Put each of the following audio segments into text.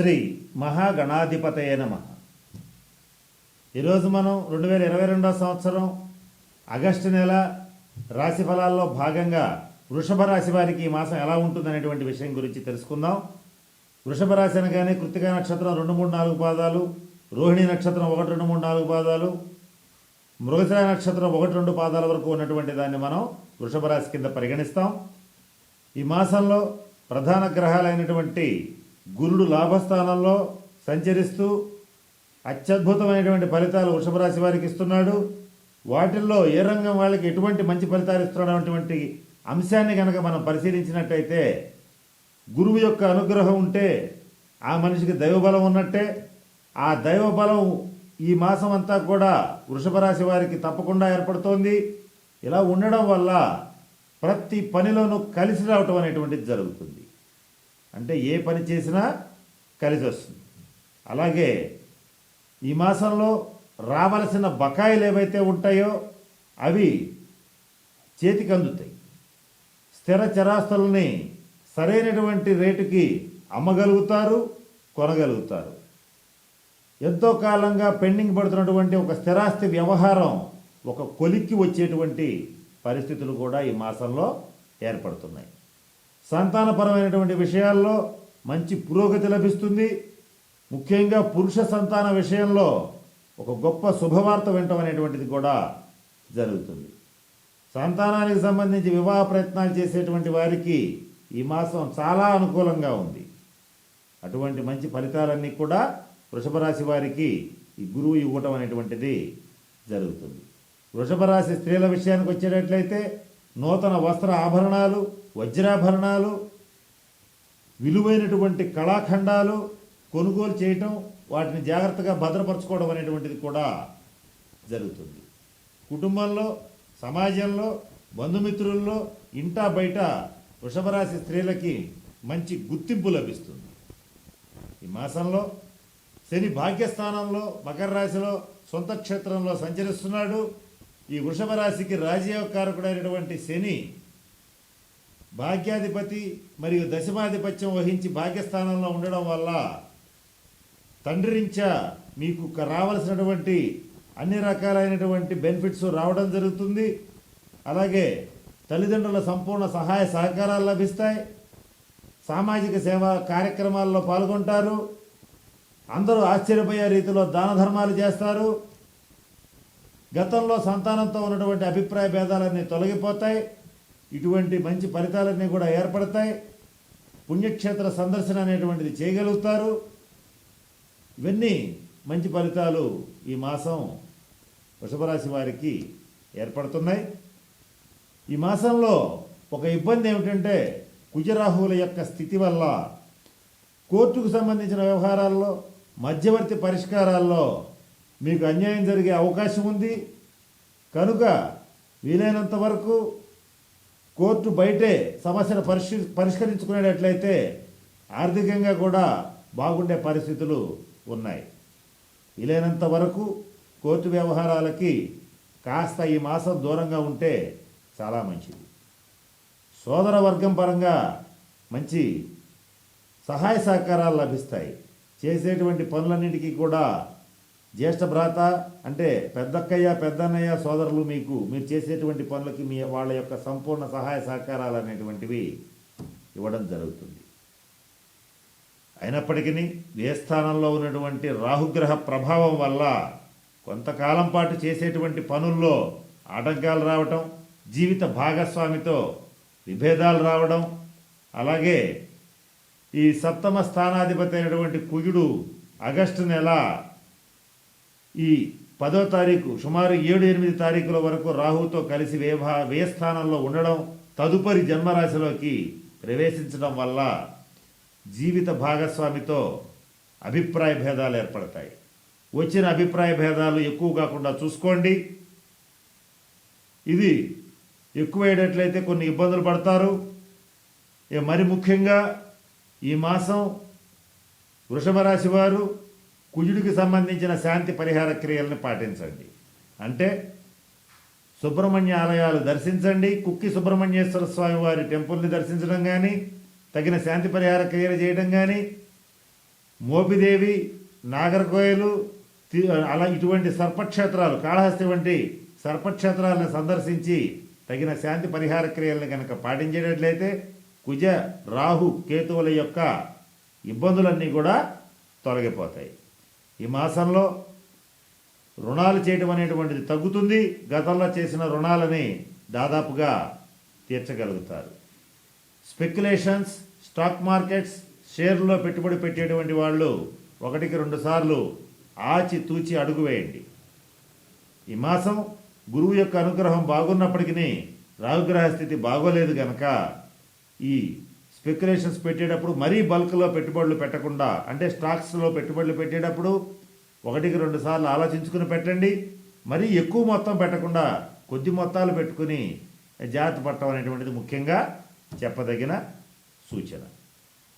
శ్రీ మహాగణాధిపతయ నమ. ఈరోజు మనం రెండు వేల ఇరవై రెండవ సంవత్సరం ఆగస్టు నెల రాశి ఫలాల్లో భాగంగా వృషభ రాశి వారికి ఈ మాసం ఎలా ఉంటుందనేటువంటి విషయం గురించి తెలుసుకుందాం. వృషభ రాశి అనగానే కృతికా నక్షత్రం రెండు మూడు నాలుగు పాదాలు రోహిణి నక్షత్రం ఒకటి రెండు మూడు నాలుగు పాదాలు మృగశిర నక్షత్రం ఒకటి రెండు పాదాల వరకు ఉన్నటువంటి దాన్ని మనం వృషభ రాశి కింద పరిగణిస్తాం. ఈ మాసంలో ప్రధాన గ్రహాలైనటువంటి గురుడు లాభస్థానంలో సంచరిస్తూ అత్యద్భుతమైనటువంటి ఫలితాలు వృషభ రాశి వారికి ఇస్తున్నాడు. వాటిల్లో ఏ రంగం వాళ్ళకి ఎటువంటి మంచి ఫలితాలు ఇస్తున్నటువంటి అంశాన్ని కనుక మనం పరిశీలించినట్టయితే గురువు యొక్క అనుగ్రహం ఉంటే ఆ మనిషికి దైవబలం ఉన్నట్టే. ఆ దైవబలం ఈ మాసం అంతా కూడా వృషభ రాశి వారికి తప్పకుండా ఏర్పడుతోంది. ఇలా ఉండడం వల్ల ప్రతి పనిలోనూ కలిసి రావటం అనేటువంటిది జరుగుతుంది. అంటే ఏ పని చేసినా కలిసి వస్తుంది. అలాగే ఈ మాసంలో రావలసిన బకాయిలు ఏవైతే ఉంటాయో అవి చేతికి అందుతాయి. స్థిర చరాస్తులని సరైనటువంటి రేటుకి అమ్మగలుగుతారు కొనగలుగుతారు. ఎంతో కాలంగా పెండింగ్ పడుతున్నటువంటి ఒక స్థిరాస్తి వ్యవహారం ఒక కొలిక్కి వచ్చేటువంటి పరిస్థితులు కూడా ఈ మాసంలో ఏర్పడుతున్నాయి. సంతానపరమైనటువంటి విషయాల్లో మంచి పురోగతి లభిస్తుంది. ముఖ్యంగా పురుష సంతాన విషయంలో ఒక గొప్ప శుభవార్త వినటం అనేటువంటిది కూడా జరుగుతుంది. సంతానానికి సంబంధించి వివాహ ప్రయత్నాలు చేసేటువంటి వారికి ఈ మాసం చాలా అనుకూలంగా ఉంది. అటువంటి మంచి ఫలితాలన్నీ కూడా వృషభ రాశి వారికి ఈ గురువు ఇవ్వటం అనేటువంటిది జరుగుతుంది. వృషభ రాశి స్త్రీల విషయానికి వచ్చేటట్లయితే నూతన వస్త్ర ఆభరణాలు వజ్రాభరణాలు విలువైనటువంటి కళాఖండాలు కొనుగోలు చేయటం వాటిని జాగ్రత్తగా భద్రపరచుకోవడం అనేటువంటిది కూడా జరుగుతుంది. కుటుంబంలో సమాజంలో బంధుమిత్రుల్లో ఇంటా బయట వృషభరాశి స్త్రీలకి మంచి గుర్తింపు లభిస్తుంది. ఈ మాసంలో శని భాగ్యస్థానంలో మకర రాశిలో సొంత క్షేత్రంలో సంచరిస్తున్నాడు. ఈ వృషభ రాశికి రాజయోగకారకుడైనటువంటి శని భాగ్యాధిపతి మరియు దశమాధిపత్యం వహించి భాగ్యస్థానంలో ఉండడం వల్ల తండ్రి మీకు రావలసినటువంటి అన్ని రకాలైనటువంటి బెనిఫిట్స్ రావడం జరుగుతుంది. అలాగే తల్లిదండ్రుల సంపూర్ణ సహాయ సహకారాలు లభిస్తాయి. సామాజిక సేవా కార్యక్రమాల్లో పాల్గొంటారు. అందరూ ఆశ్చర్యపోయే రీతిలో దాన ధర్మాలు చేస్తారు. గతంలో సంతానంతో ఉన్నటువంటి అభిప్రాయ భేదాలన్నీ తొలగిపోతాయి. ఇటువంటి మంచి ఫలితాలన్నీ కూడా ఏర్పడతాయి. పుణ్యక్షేత్ర సందర్శన అనేటువంటిది చేయగలుగుతారు. ఇవన్నీ మంచి ఫలితాలు ఈ మాసం వృషభరాశి వారికి ఏర్పడుతున్నాయి. ఈ మాసంలో ఒక ఇబ్బంది ఏమిటంటే కుజరాహువుల యొక్క స్థితి వల్ల కోర్టుకు సంబంధించిన వ్యవహారాల్లో మధ్యవర్తి పరిష్కారాల్లో మీకు అన్యాయం జరిగే అవకాశం ఉంది. కనుక వీలైనంత వరకు కోర్టు బయటే సమస్యను పరిష్క పరిష్కరించుకునేటట్లయితే ఆర్థికంగా కూడా బాగుండే పరిస్థితులు ఉన్నాయి. వీలైనంత వరకు కోర్టు వ్యవహారాలకి కాస్త ఈ మాసం దూరంగా ఉంటే చాలా మంచిది. సోదర వర్గం పరంగా మంచి సహాయ సహకారాలు లభిస్తాయి. చేసేటువంటి పనులన్నిటికీ కూడా జ్యేష్ఠ భ్రాత అంటే పెద్దక్కయ్య పెద్దన్నయ్య సోదరులు మీకు మీరు చేసేటువంటి పనులకి మీ వాళ్ళ యొక్క సంపూర్ణ సహాయ సహకారాలు అనేటువంటివి ఇవ్వడం జరుగుతుంది. అయినప్పటికీ ఏ స్థానంలో ఉన్నటువంటి రాహుగ్రహ ప్రభావం వల్ల కొంతకాలం పాటు చేసేటువంటి పనుల్లో ఆటంకాలు రావటం జీవిత భాగస్వామితో విభేదాలు రావడం అలాగే ఈ సప్తమ స్థానాధిపతి అయినటువంటి కుజుడు ఆగస్టు నెల ఈ పదో తారీఖు సుమారు ఏడు ఎనిమిది తారీఖుల వరకు రాహుతో కలిసి వేభా వ్యయస్థానంలో ఉండడం తదుపరి జన్మరాశిలోకి ప్రవేశించడం వల్ల జీవిత భాగస్వామితో అభిప్రాయ భేదాలు ఏర్పడతాయి. వచ్చిన అభిప్రాయ భేదాలు ఎక్కువ కాకుండా చూసుకోండి. ఇది ఎక్కువయ్యేటట్లయితే కొన్ని ఇబ్బందులు పడతారు. మరి ముఖ్యంగా ఈ మాసం వృషభ రాశి వారు కుజుడికి సంబంధించిన శాంతి పరిహార క్రియలను పాటించండి. అంటే సుబ్రహ్మణ్య ఆలయాలు దర్శించండి. కుక్కి సుబ్రహ్మణ్యేశ్వర స్వామి వారి టెంపుల్ని దర్శించడం కానీ తగిన శాంతి పరిహార క్రియలు చేయడం కానీ మోపిదేవి నాగర్కోయలు తి- అలా ఇటువంటి సర్పక్షేత్రాలు కాళహస్తి వంటి సర్పక్షేత్రాలను సందర్శించి తగిన శాంతి పరిహార క్రియలను కనుక పాటించేటట్లయితే కుజ రాహు కేతువుల యొక్క ఇబ్బందులన్నీ కూడా తొలగిపోతాయి. ఈ మాసంలో రుణాలు చేయడం అనేటువంటిది తగ్గుతుంది. గతంలో చేసిన రుణాలని దాదాపుగా తీర్చగలుగుతారు. స్పెక్యులేషన్స్ స్టాక్ మార్కెట్స్ షేర్లో పెట్టుబడి పెట్టేటువంటి వాళ్ళు ఒకటికి రెండు సార్లు ఆచి తూచి అడుగు వేయండి. ఈ మాసం గురువు యొక్క అనుగ్రహం బాగున్నప్పటికీ రాహుగ్రహ స్థితి బాగోలేదు కనుక ఈ స్పెక్యులేషన్స్ పెట్టేటప్పుడు మరీ బల్క్లో పెట్టుబడులు పెట్టకుండా అంటే స్టాక్స్లో పెట్టుబడులు పెట్టేటప్పుడు ఒకటికి రెండు సార్లు ఆలోచించుకుని పెట్టండి. మరీ ఎక్కువ మొత్తం పెట్టకుండా కొద్ది మొత్తాలు పెట్టుకుని జాగ్రత్త పడటం అనేటువంటిది ముఖ్యంగా చెప్పదగిన సూచన.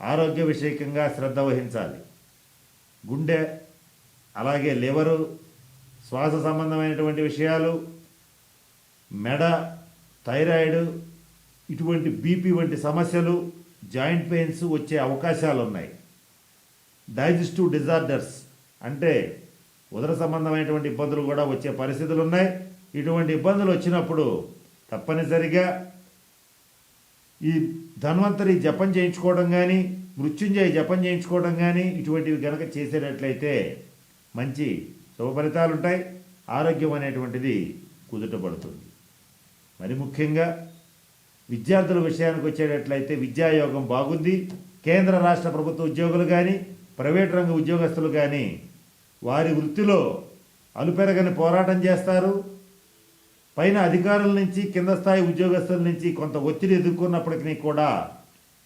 ఆరోగ్య విషయకంగా శ్రద్ధ వహించాలి. గుండె అలాగే లివరు శ్వాస సంబంధమైనటువంటి విషయాలు మెడ థైరాయిడ్ ఇటువంటి బీపీ వంటి సమస్యలు జాయింట్ పెయిన్స్ వచ్చే అవకాశాలు ఉన్నాయి డైజెస్టివ్ డిజార్డర్స్ అంటే ఉదర సంబంధమైనటువంటి ఇబ్బందులు కూడా వచ్చే పరిస్థితులు ఉన్నాయి ఇటువంటి ఇబ్బందులు వచ్చినప్పుడు తప్పనిసరిగా ఈ ధన్వంతరి జపం చేయించుకోవడం కానీ మృత్యుంజయ జపం చేయించుకోవడం కానీ ఇటువంటివి కనుక చేసేటట్లయితే మంచి శుభ ఫలితాలు ఉంటాయి ఆరోగ్యం అనేటువంటిది కుదుటపడుతుంది మరి ముఖ్యంగా విద్యార్థుల విషయానికి వచ్చేటట్లయితే విద్యాయోగం బాగుంది. కేంద్ర రాష్ట్ర ప్రభుత్వ ఉద్యోగులు కానీ ప్రైవేట్ రంగ ఉద్యోగస్తులు కానీ వారి వృత్తిలో అలుపెరగని పోరాటం చేస్తారు. పైన అధికారుల నుంచి కింద స్థాయి ఉద్యోగస్తుల నుంచి కొంత ఒత్తిడి ఎదుర్కొన్నప్పటికీ కూడా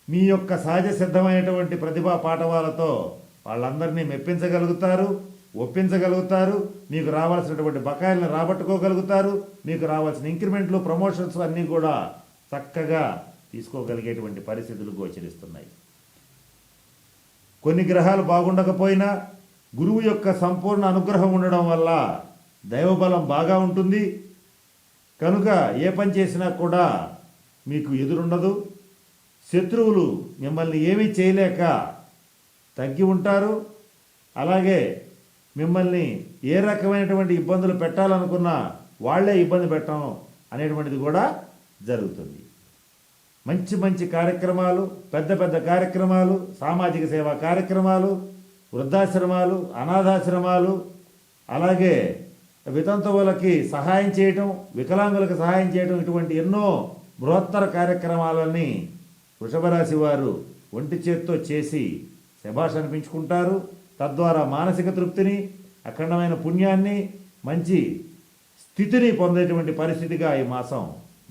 మీ యొక్క సహజ సిద్ధమైనటువంటి ప్రతిభా పాఠవాలతో వాళ్ళందరినీ మెప్పించగలుగుతారు ఒప్పించగలుగుతారు. మీకు రావాల్సినటువంటి బకాయిలను రాబట్టుకోగలుగుతారు. మీకు రావాల్సిన ఇంక్రిమెంట్లు ప్రమోషన్స్ అన్నీ కూడా చక్కగా తీసుకోగలిగేటువంటి పరిస్థితులు గోచరిస్తున్నాయి. కొన్ని గ్రహాలు బాగుండకపోయినా గురువు యొక్క సంపూర్ణ అనుగ్రహం ఉండడం వల్ల దైవబలం బాగా ఉంటుంది. కనుక ఏ పని చేసినా కూడా మీకు ఎదురుండదు. శత్రువులు మిమ్మల్ని ఏమీ చేయలేక తగ్గి ఉంటారు. అలాగే మిమ్మల్ని ఏ రకమైనటువంటి ఇబ్బందులు పెట్టాలనుకున్నా వాళ్ళే ఇబ్బంది పెట్టడం అనేటువంటిది కూడా జరుగుతుంది. మంచి మంచి కార్యక్రమాలు పెద్ద పెద్ద కార్యక్రమాలు సామాజిక సేవా కార్యక్రమాలు వృద్ధాశ్రమాలు అనాథాశ్రమాలు అలాగే వితంతువులకి సహాయం చేయటం వికలాంగులకు సహాయం చేయటం ఇటువంటి ఎన్నో బృహత్తర కార్యక్రమాలని వృషభరాశి వారు ఒంటి చేత్తో చేసి శభాష్ అనిపించుకుంటారు. తద్వారా మానసిక తృప్తిని అఖండమైన పుణ్యాన్ని మంచి స్థితిని పొందేటువంటి పరిస్థితిగా ఈ మాసం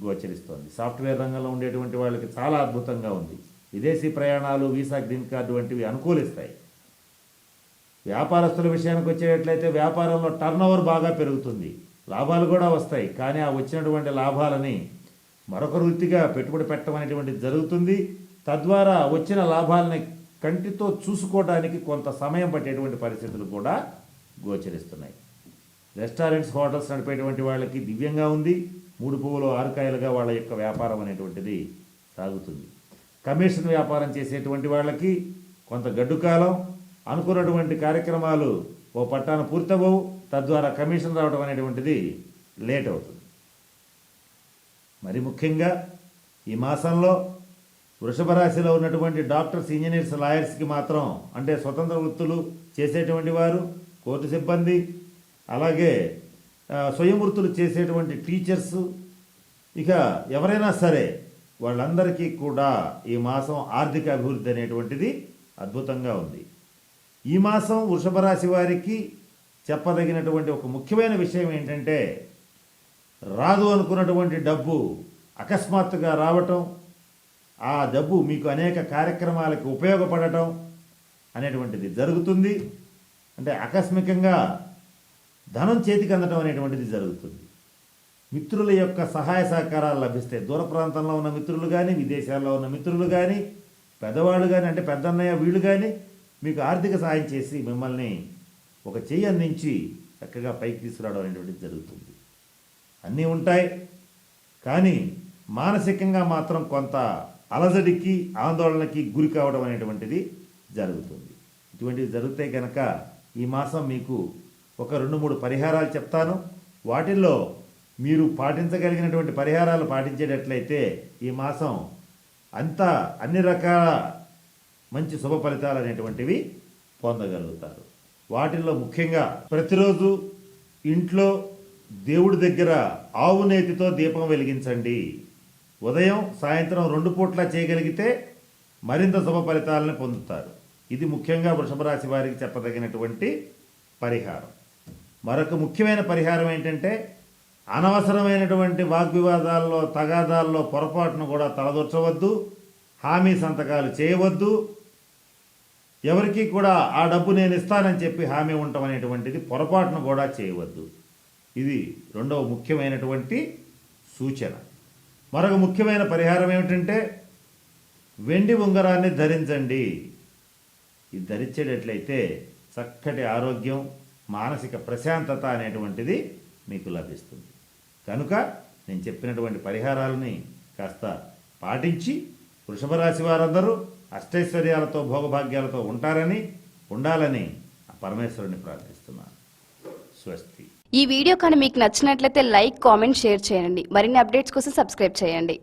గోచరిస్తోంది. సాఫ్ట్వేర్ రంగంలో ఉండేటువంటి వాళ్ళకి చాలా అద్భుతంగా ఉంది. విదేశీ ప్రయాణాలు వీసా గ్రీన్ కార్డు వంటివి అనుకూలిస్తాయి. వ్యాపారస్తుల విషయానికి వచ్చేటట్లయితే వ్యాపారంలో టర్న్ బాగా పెరుగుతుంది. లాభాలు కూడా వస్తాయి. కానీ ఆ వచ్చినటువంటి లాభాలని మరొక వృత్తిగా పెట్టుబడి పెట్టడం అనేటువంటిది జరుగుతుంది. తద్వారా వచ్చిన లాభాలని కంటితో చూసుకోవడానికి కొంత సమయం పట్టేటువంటి పరిస్థితులు కూడా గోచరిస్తున్నాయి. రెస్టారెంట్స్ హోటల్స్ నడిపేటువంటి వాళ్ళకి దివ్యంగా ఉంది. మూడు పువ్వులు ఆరుకాయలుగా వాళ్ళ యొక్క వ్యాపారం అనేటువంటిది సాగుతుంది. కమిషన్ వ్యాపారం చేసేటువంటి వాళ్ళకి కొంత గడ్డు కాలం అనుకున్నటువంటి కార్యక్రమాలు ఓ పట్టాన పూర్తవవు తద్వారా కమిషన్ రావడం అనేటువంటిది లేట్ అవుతుంది. మరి ముఖ్యంగా ఈ మాసంలో వృషభ రాశిలో ఉన్నటువంటి డాక్టర్స్ ఇంజనీర్స్ లాయర్స్కి మాత్రం అంటే స్వతంత్ర వృత్తులు చేసేటువంటి వారు కోర్టు సిబ్బంది అలాగే స్వయంవృత్తులు చేసేటువంటి టీచర్స్ ఇక ఎవరైనా సరే వాళ్ళందరికీ కూడా ఈ మాసం ఆర్థిక అభివృద్ధి అనేటువంటిది అద్భుతంగా ఉంది. ఈ మాసం వృషభ రాశి వారికి చెప్పదగినటువంటి ఒక ముఖ్యమైన విషయం ఏంటంటే రాదు అనుకున్నటువంటి డబ్బు అకస్మాత్తుగా రావటం ఆ డబ్బు మీకు అనేక కార్యక్రమాలకు ఉపయోగపడటం అనేటువంటిది జరుగుతుంది. అంటే ఆకస్మికంగా ధనం చేతికి అందడం అనేటువంటిది జరుగుతుంది. మిత్రుల యొక్క సహాయ సహకారాలు లభిస్తాయి. దూర ప్రాంతంలో ఉన్న మిత్రులు కానీ విదేశాల్లో ఉన్న మిత్రులు కానీ పెద్దవాళ్ళు కానీ అంటే పెద్దన్నయ్య వీళ్ళు కానీ మీకు ఆర్థిక సహాయం చేసి మిమ్మల్ని ఒక చెయ్యి అందించి చక్కగా పైకి తీసుకురావడం అనేటువంటిది జరుగుతుంది. అన్నీ ఉంటాయి. కానీ మానసికంగా మాత్రం కొంత అలజడికి ఆందోళనకి గురి కావడం అనేటువంటిది జరుగుతుంది. ఇటువంటివి జరిగితే కనుక ఈ మాసం మీకు ఒక రెండు మూడు పరిహారాలు చెప్తాను. వాటిల్లో మీరు పాటించగలిగినటువంటి పరిహారాలు పాటించేటట్లయితే ఈ మాసం అంతా అన్ని రకాల మంచి శుభ ఫలితాలు అనేటువంటివి పొందగలుగుతారు. వాటిల్లో ముఖ్యంగా ప్రతిరోజు ఇంట్లో దేవుడి దగ్గర ఆవు నేతితో దీపం వెలిగించండి. ఉదయం సాయంత్రం రెండు పూట్ల చేయగలిగితే మరింత శుభ ఫలితాలను పొందుతారు. ఇది ముఖ్యంగా వృషభ రాశి వారికి చెప్పదగినటువంటి పరిహారం. మరొక ముఖ్యమైన పరిహారం ఏంటంటే అనవసరమైనటువంటి వాగ్వివాదాల్లో తగాదాల్లో పొరపాటును కూడా తలదొచ్చవద్దు హామీ సంతకాలు చేయవద్దు. ఎవరికి కూడా ఆ డబ్బు నేను ఇస్తానని చెప్పి హామీ ఉండటం అనేటువంటిది పొరపాటును కూడా చేయవద్దు. ఇది రెండవ ముఖ్యమైనటువంటి సూచన. మరొక ముఖ్యమైన పరిహారం ఏమిటంటే వెండి ఉంగరాన్ని ధరించండి. ఇది ధరించేటట్లయితే చక్కటి ఆరోగ్యం మానసిక ప్రశాంతత అనేటువంటిది మీకు లభిస్తుంది. కనుక నేను చెప్పినటువంటి పరిహారాలని కాస్త పాటించి వృషభ రాశి వారందరూ అష్టైశ్వర్యాలతో భోగభాగ్యాలతో ఉంటారని ఉండాలని ఆ పరమేశ్వరుని ప్రార్థిస్తున్నాను. స్వస్తి. ఈ వీడియో కానీ మీకు నచ్చినట్లయితే లైక్ కామెంట్ షేర్ చేయండి. మరిన్ని అప్డేట్స్ కోసం సబ్స్క్రైబ్ చేయండి.